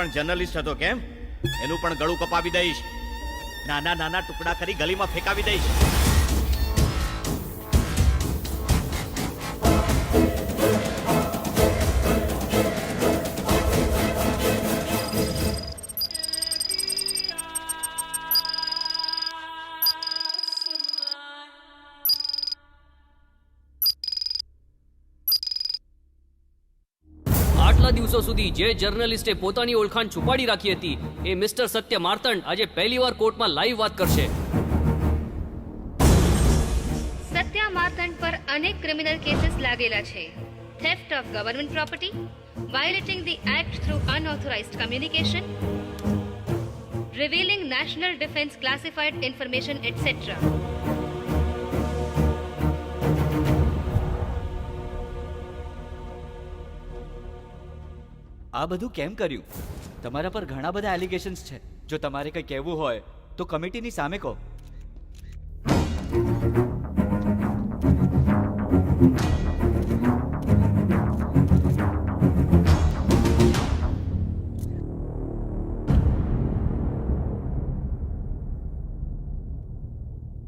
પણ જર્નલિસ્ટ હતો કેમ? એનું પણ ગળું કપાવી દઈશ. નાના નાના ટુકડા કરી ગલીમાં ફેંકાવી દઈશ. આટલા દિવસો સુધી જે જર્નલિસ્ટે પોતાની ઓળખાણ છુપાડી રાખી હતી, એ મિસ્ટર સત્ય માર્તંડ આજે પહેલીવાર કોર્ટમાં લાઈવ વાત કરશે. સત્ય માર્તંડ પર અનેક ક્રિમિનલ કેસીસ લાગેલા છે. Theft of government property violating the act through unauthorised communication revealing national defence classified information etcetera આ બધું કેમ કર્યું? તમારા પર ઘણા બધા એલિગેશન્સ છે. જો તમારે કંઈ કહેવું હોય, તો કમિટીની સામે કહો.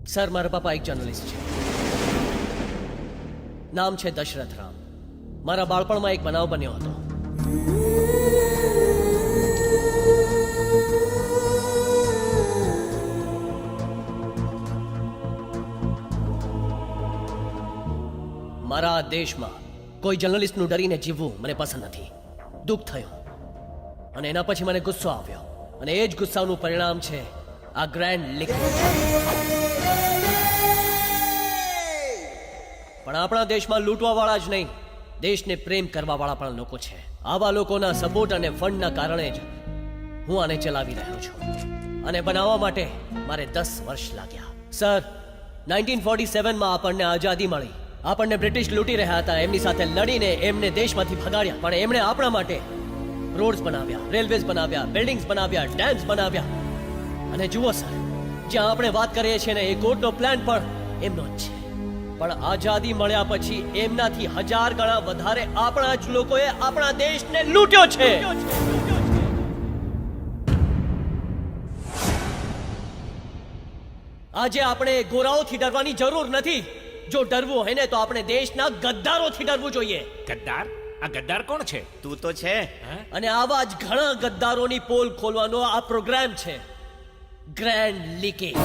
સર મારા પપ્પા એક જર્નલિસ્ટ છે. નામ છે દશરથ રામ મારા બાળપણમાં એક બનાવ બન્યો હતો. મારા દેશમાં કોઈ જર્નલિસ્ટનું ડરીને જીવવું મને પસંદ નથી. દુઃખ થયું. અને એના પછી મને ગુસ્સો આવ્યો. અને એ જ ગુસ્સાનું પરિણામ છે આ ગ્રેન્ડ લીક પણ આપણા દેશમાં લૂંટવા વાળા જ નહીં, દેશને પ્રેમ કરવા વાળા પણ લોકો છે. આવા લોકોના સપોર્ટ અને ફંડના કારણે જ હું આને ચલાવી રહ્યો છું. અને બનાવવા માટે મારે દસ વર્ષ લાગ્યા. સર, નાઇન્ટીન ફોર્ટી સેવનમાં આપણને આઝાદી મળી. આપણને બ્રિટિશ લૂંટી રહ્યા હતા, એમની સાથે લડીને એમને દેશમાંથી ભગાડ્યા. પણ એમણે આપણા માટે રોડ્સ બનાવ્યા, રેલવેઝ બનાવ્યા, બિલ્ડિંગ્સ બનાવ્યા, ડેમ્સ બનાવ્યા. અને જુઓ સર, જ્યાં આપણે વાત કરીએ છીએ ને, એ કોર્ટનો પ્લાન પણ એમનો જ છે. પણ આઝાદી મળ્યા પછી એમનાથી હજાર ગણા વધારે આપણા જ લોકોએ આપણા દેશને લૂંટ્યો છે. આજે આપણે ગોરાઓથી ડરવાની જરૂર નથી. જો ડરવું હોય ને તો આપણે દેશના ગદ્દારોથી ડરવું જોઈએ. ગદ્દાર? આ ગદ્દાર કોણ છે? તું તો છે. અને આવા જ ઘણા ગદ્દારોની પોલ ખોલવાનો આ પ્રોગ્રામ છે. Grand leakage